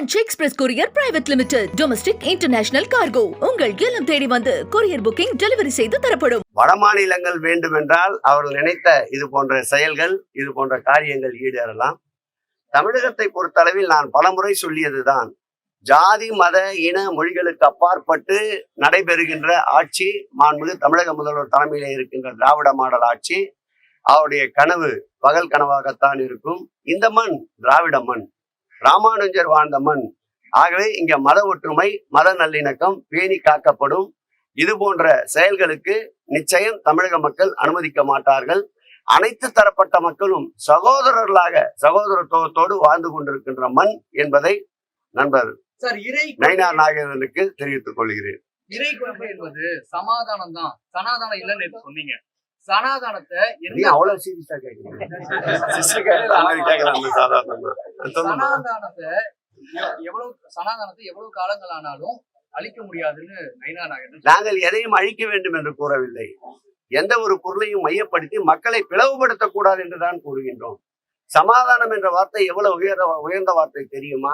Franch express courier private limited domestic international cargo உங்கள் இல்லம் தேடி வந்து கொரியர் புக்கிங் டெலிவரி செய்து தரப்படும். வடமாநிலங்கள் வேண்டுமென்றால் அவர்கள் நினைத்த இது போன்ற செயல்கள் இது போன்ற காரியங்கள் ஈடேறலாம். தமிழகத்தை பொறுத்தளவில் நான் பலமுறை சொல்லியதுதான் ஜாதி மத இன மொழிகளுக்கு அப்பாற்பட்டு நடைபெறுகின்ற ஆட்சி மாண்புமிகு தமிழக முதல்வர் தலைமையிலே இருக்கின்ற திராவிட மாடல் ஆட்சி அவருடைய கனவு பகல் கனவாகத்தான் இருக்கும். இந்த மண் திராவிட மண். ராமானுஜர் வாழ்ந்த மண். ஆகவே இங்க மத ஒற்றுமை மத நல்லிணக்கம் பேணி காக்கப்படும். இது போன்ற செயல்களுக்கு நிச்சயம் தமிழக மக்கள் அனுமதிக்க மாட்டார்கள். அனைத்து தரப்பட்ட மக்களும் சகோதரர்களாக சகோதரத்துவத்தோடு வாழ்ந்து கொண்டிருக்கின்ற மண் என்பதை நண்பர் சார் இறை நயினார் நாகேந்திரனுக்கு தெரிவித்துக் கொள்கிறேன். இறை என்பது சமாதானம் தான். சனாதானம் இல்லைன்னு சொன்னீங்க. சனாதானத்தை அவ்வளவு சீரியஸா சனாதானத்தை எவ்- எவ்வளவு சனாதானத்தை எவ்வளவு காலங்கள் ஆனாலும் அழிக்க முடியாதுன்னு நைனா நாங்கள் எதையும் அழிக்க வேண்டும் என்று கூறவில்லை. எந்த ஒரு பொருளையும் மையப்படுத்தி மக்களை பிளவுபடுத்தக்கூடாது என்றுதான் கூறுகின்றோம். சமாதானம் என்ற வார்த்தை எவ்வளவு உயர்ந்த உயர்ந்த வார்த்தை தெரியுமா?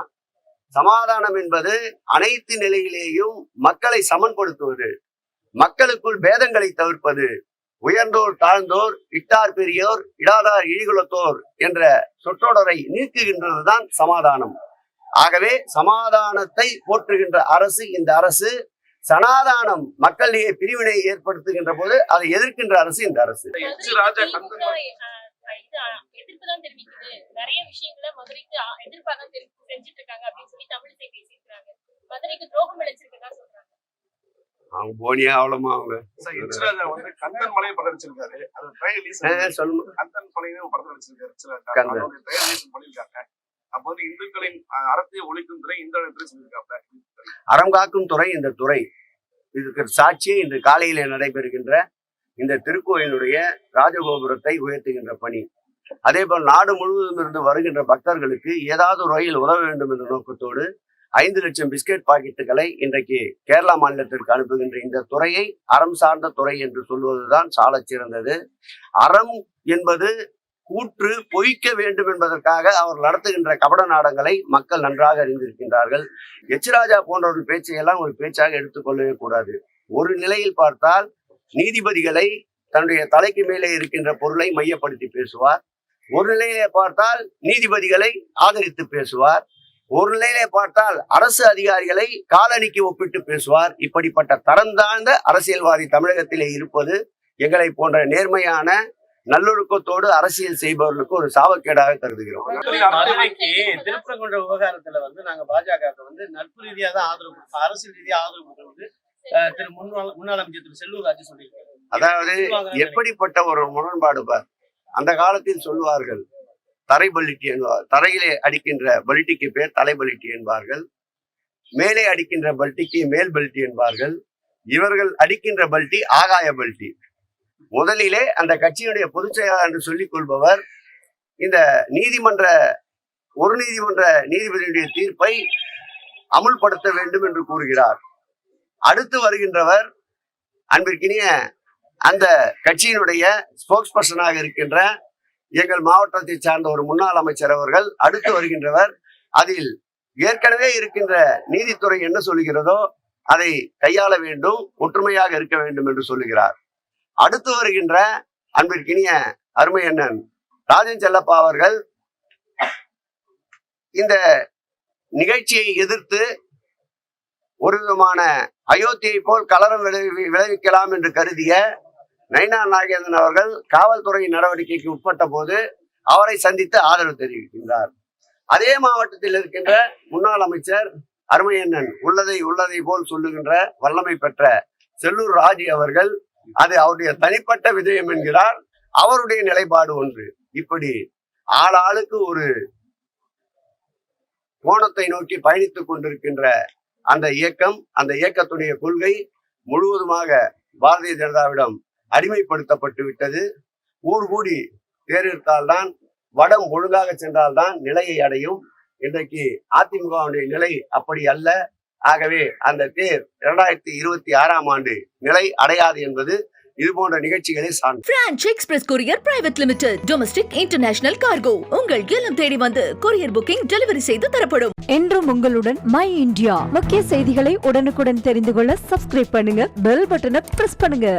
சமாதானம் என்பது அனைத்து நிலையிலேயும் மக்களை சமன்படுத்துவது மக்களுக்குள் பேதங்களை தவிர்ப்பது உயர்ந்தோர் தாழ்ந்தோர் இட்டார் பெரியோர் இடாதார் இழிகுலத்தோர் என்ற சொற்றொடரை நீக்குகின்றதுதான் சமாதானம். ஆகவே சமாதானத்தை போற்றுகின்ற அரசு இந்த அரசு சனாதானம் மக்களிடையே பிரிவினை ஏற்படுத்துகின்ற போது அதை எதிர்க்கின்ற அரசு இந்த அரசு. எதிர்ப்பு தான் தெரிவிக்குது. நிறைய விஷயங்களை மதுரைக்கு எதிர்ப்பாக எதிர்ப்பா தான் செஞ்சுட்டு இருக்காங்க அப்படின்னு சொல்லி தமிழிசை பேசியிருக்காங்க மதுரைக்கு துரோகம் விளைச்சிருக்கதா அவங்க போனியா அவ்வளோமா அவங்க? வந்து கந்தன் மலையை படம் நடிச்சிருக்காரு அது ட்ரையல் சொல்லுங்க கந்தன் கந்தன். அதோட ட்ரையல் ரிலீஸ் பண்ணிருக்காங்க அப்ப வந்து இந்துக்களின் அறத்தை ஒழிக்கும் துறை இந்த சொல்லியிருக்காங்க அறம் காக்கும் துறை இந்த துறை. இதுக்கு சாட்சியே இன்று காலையிலே நடைபெறுகின்ற இந்த திருக்கோயிலுடைய ராஜகோபுரத்தை உயர்த்துகின்ற பணி. அதே போல் நாடு முழுவதும் இருந்து வருகின்ற பக்தர்களுக்கு ஏதாவது ஒரு வகையில் உதவ வேண்டும் என்ற நோக்கத்தோடு ஐந்து லட்சம் பிஸ்கெட் பாக்கெட்டுகளை இன்றைக்கு கேரளா மாநிலத்திற்கு அனுப்புகின்ற இந்த துறையை அறம் சார்ந்த துறை என்று சொல்வதுதான் சாலச் சிறந்தது. அறம் என்பது கூற்று பொய்க்க வேண்டும் என்பதற்காக அவர் நடத்துகின்ற கபட நாடங்களை மக்கள் நன்றாக அறிந்திருக்கின்றார்கள். எச்ராஜா போன்றவர்கள் பேச்சையெல்லாம் ஒரு பேச்சாக எடுத்துக்கொள்ளவே கூடாது. ஒரு நிலையில் பார்த்தால் நீதிபதிகளை தன்னுடைய தலைக்கு மேலே இருக்கின்ற பொருளை மையப்படுத்தி பேசுவார். ஒரு நிலையை பார்த்தால் நீதிபதிகளை ஆதரித்து பேசுவார். ஒரு நிலையிலே பார்த்தால் அரசு அதிகாரிகளை காலணிக்கு ஒப்பிட்டு பேசுவார். இப்படிப்பட்ட தரம் தாழ்ந்த அரசியல்வாதி தமிழகத்திலே இருப்பது எங்களை போன்ற நேர்மையான நல்லொழுக்கத்தோடு அரசியல் செய்பவர்களுக்கு ஒரு சாபக்கேடாக கருதுகிறோம். திருப்பரங்குன்ற விவகாரத்துல வந்து நாங்க பாஜகவுக்கு வந்து நட்பு ரீதியா தான் ஆதரவு அரசியல் ரீதியா ஆதரவு கொடுக்கிறது திரு முன்னாள் முன்னாள் அமைச்சர் திரு செல்லூர் ராஜு சொல்லியிருக்காரு. அதாவது எப்படிப்பட்ட ஒரு முரண்பாடு பார். அந்த காலத்தில் சொல்வார்கள் தரை பலிட்டி என்பார் தரையிலே அடிக்கின்ற பலிட்டிக்கு பேர் தலை பலிட்டி என்பார்கள். மேலே அடிக்கின்ற பல்ட்டிக்கு மேல் பல்ட்டி என்பார்கள். இவர்கள் அடிக்கின்ற பல்ட்டி ஆகாய பல்ட்டி முதலிலே அந்த கட்சியினுடைய பொதுச் செயலாளர் என்று சொல்லிக் கொள்பவர் இந்த நீதிமன்ற ஒரு நீதிமன்ற நீதிபதியுடைய தீர்ப்பை அமுல்படுத்த வேண்டும் என்று கூறுகிறார். அடுத்து வருகின்றவர் அன்பிற்கினிய அந்த கட்சியினுடைய ஸ்போக்ஸ் பர்சனாக இருக்கின்ற எங்கள் மாவட்டத்தை சார்ந்த ஒரு முன்னாள் அமைச்சர் அவர்கள் அடுத்து வருகின்றவர் அதில் ஏற்கனவே இருக்கின்ற நீதித்துறை என்ன சொல்லுகிறதோ அதை கையாள வேண்டும் ஒற்றுமையாக இருக்க வேண்டும் என்று சொல்லுகிறார். அடுத்து வருகின்ற அன்பிற்கினிய அருமை அண்ணன் ராஜன் செல்லப்பா அவர்கள் இந்த நிகழ்ச்சியை எதிர்த்து ஒரு விதமான அயோத்தியை போல் கலரம் விளைவி விளைவிக்கலாம் என்று கருதிய நைனா நாகேந்திரன் அவர்கள் காவல்துறை நடவடிக்கைக்கு உட்பட்ட போது அவரை சந்தித்து ஆதரவு தெரிவிக்கின்றார். அதே மாவட்டத்தில் இருக்கின்ற முன்னாள் அமைச்சர் அருமையண்ணன் உள்ளதை உள்ளதை போல் சொல்லுகின்ற வல்லமை பெற்ற செல்லூர் ராஜி அவர்கள் அது அவருடைய தனிப்பட்ட விஜயம் என்கிறார். அவருடைய நிலைப்பாடு ஒன்று. இப்படி ஆளாளுக்கு ஒரு கோணத்தை நோக்கி பயணித்துக் கொண்டிருக்கின்ற அந்த இயக்கம் அந்த இயக்கத்துடைய கொள்கை முழுவதுமாக பாரதிய ஜனதாவிடம் அடிமைப்படுத்தப்பட்டு விட்டது ஊர் கூடி தேர்தல்தான் வடம் ஒழுங்காக சென்றால்தான் நிலையை அடையும். இன்றைக்கு அதிமுகவுடைய நிலை அப்படி அல்ல. ஆகவே அந்த தேர் இரண்டாயிரத்தி இருபத்தி ஆறாம் ஆண்டு நிலை அடையாது என்பது இது போன்ற நிகழ்ச்சிகளை சார்ந்து. Franch express courier private limited domestic international cargo உங்கள் இல்லம் தேடி வந்து கொரியர் புக்கிங் டெலிவரி செய்து தரப்படும். என்றும் உங்களுடன் மை இந்தியா முக்கிய செய்திகளை உடனுக்குடன் தெரிந்து கொள்ள சப்ஸ்கிரைப் பண்ணுங்க பெல் பட்டனை பிரஸ் பண்ணுங்க.